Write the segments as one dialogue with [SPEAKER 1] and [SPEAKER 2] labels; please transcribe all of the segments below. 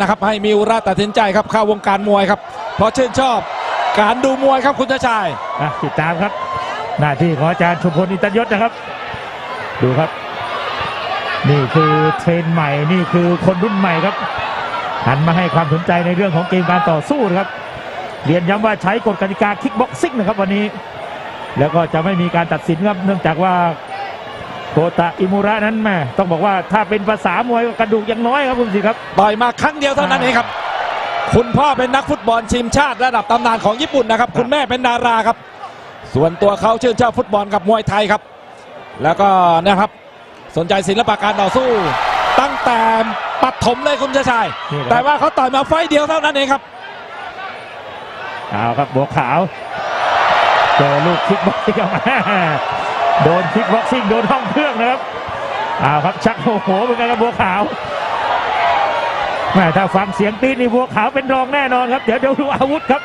[SPEAKER 1] นะครับให้มิวราตัดสินใจครับเข้าวงการมวยครับ เพราะชื่นชอบการดูมวยครับคุณชาย
[SPEAKER 2] อะติดตามครับ หน้าที่ของอาจารย์ชุมพลอินทรยศนะครับ ดูครับ นี่คือเทรนใหม่นี่คือคนรุ่นใหม่ครับหันมาให้ความสนใจในเรื่องของเกมการต่อสู้นะครับ เรียนย้ำว่าใช้กฎกติกาคิกบ็อกซิ่งนะครับวันนี้ แล้วก็จะไม่มีการตัดสินครับเนื่องจากว่า โกตะอิมุระนั้นแม่ต้องบอกว่าถ้าเป็นภาษามวยกระดูกยังน้อยครับคุณสิครับ
[SPEAKER 1] ต่อยมาครั้งเดียวเท่านั้นเองครับ คุณพ่อเป็นนักฟุตบอลทีมชาติระดับตำนานของญี่ปุ่นนะครับ คุณแม่เป็นดาราครับ ส่วนตัวเขาชื่นชอบฟุตบอลกับมวยไทยครับ แล้วก็นะครับสนใจศิลปะการต่อสู้ ตั้งแต่ปัดถมเลยคุณชาชาย
[SPEAKER 2] นี่แหละ
[SPEAKER 1] แต่ว่าเขาต่อยมาไฟต์เดียวเท่านั้นเองครับ
[SPEAKER 2] เอาครับบัวขาวเจอลูกคิกบ็อกซิ่งออกมา โดนคิกบ็อกซิ่งโดนห้องเครื่องนะครับเอาครับชักโอ้โหเหมือนกันครับบัวขาวแม่ถ้าฟังเสียงตีนนี่บัวขาวเป็นรองแน่นอนครับ เดี๋ยวเดี๋ยวดูอาวุธครับ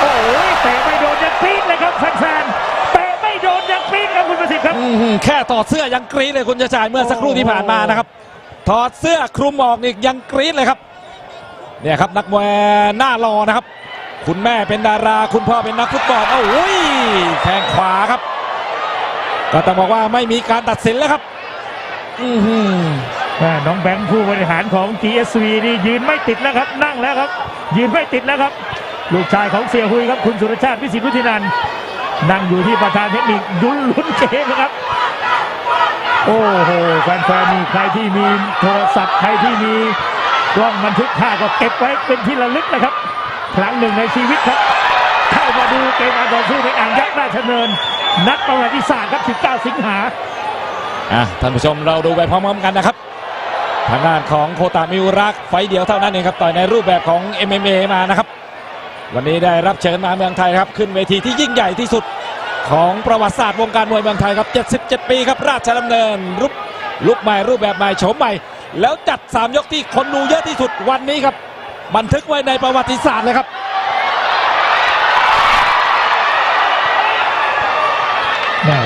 [SPEAKER 2] โอ้ยเตะไม่โดนยังปี๊ดเลยครับแฟนๆเตะไม่โดนยังปี๊ดครับคุณประสิทธิ์ครับ
[SPEAKER 1] อื้อหือแค่ถอดเสื้อยังกรี๊ดเลยคุณชาชายเมื่อสักครู่ที่ผ่านมานะครับ ถอดเสื้อคลุมออกนี่ยังกรี๊ดเลยครับ เนี่ยครับนักมวยหน้ารอนะครับ คุณแม่เป็นดารา คุณพ่อเป็นนักฟุตบอลโอ้ยแข้งขวาครับ ก็ต้องบอกว่าไม่มีการตัดสินแล้วครับอือหือ
[SPEAKER 2] แม่น้องแบงค์ผู้บริหารของ GSV นี่ยืนไม่ติดแล้วครับ นั่งแล้วครับ ยืนไม่ติดแล้วครับ ลูกชายของเสียหุยครับคุณสุรชาติวิสิทธิวุฒินันท์นั่งอยู่ที่ประธานเทคนิคดุลลุ้นเกมนะครับโอ้โหแฟนๆนี่ใครที่มีโทรศัพท์ใครที่มีกล้องบันทึกภาพก็เก็บไว้เป็นที่ระลึกนะครับ ครั้งหนึ่งในชีวิตครับ เข้ามาดูเกมการต่อสู้ในอ่างยักษ์ราชดำเนิน นัดประวัติศาสตร์ครับ 19 สิงหา
[SPEAKER 1] อะท่านผู้ชมเราดูไปพร้อมๆกันนะครับ ทางด้านของโคตามิวรักไฟเดียวเท่านั้นเองครับ ต่อยในรูปแบบของ MMA มานะครับ วันนี้ได้รับเชิญมาเมืองไทยครับ ขึ้นเวทีที่ยิ่งใหญ่ที่สุดของประวัติศาสตร์วงการมวยเมืองไทยครับ 77 ปีครับ ราชดำเนินรูปลุกใหม่รูปแบบใหม่โฉมใหม่ แล้วจัด 3 ยกที่คนดูเยอะที่สุดวันนี้ครับ บันทึกไว้ในประวัติศาสตร์เลยครับ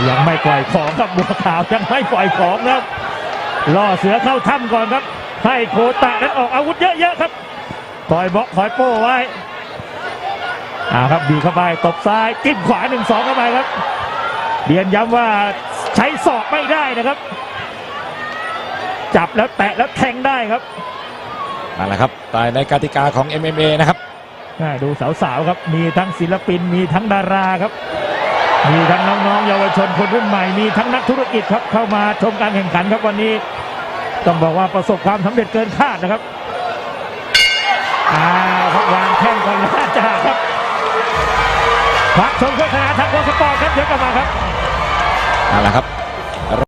[SPEAKER 2] ยังไม่ปล่อยของครับบัวขาวยังไม่ปล่อยของครับล่อเสือเข้าถ้ำก่อนครับ ให้โคตะนั้นออกอาวุธเยอะๆครับคอยบล็อกคอยโป้ไว้อ่าครับดีเข้าไปตบซ้ายจิ้มขวาหนึ่งสองเข้าไปครับเรียนย้ำว่าใช้ศอกไม่ได้นะครับ จับแล้วแตะแล้วแทงได้ครับ
[SPEAKER 1] นั่นแหละครับต่อยในกติกาของ MMA นะครับ
[SPEAKER 2] แม่ดูสาวๆครับมีทั้งศิลปินมีทั้งดาราครับ มีทั้งน้องๆเยาวชนคนรุ่นใหม่มีทั้งนักธุรกิจครับเข้ามาชมการแข่งขันครับวันนี้ ต้องบอกว่าประสบความสำเร็จเกินคาดนะครับอ้าวครับวางแข้งก่อนแล้วจ้าครับพักชมโฆษณาทางโคสปอร์ตครับเดี๋ยวกลับมาครับ
[SPEAKER 1] เอาละครับ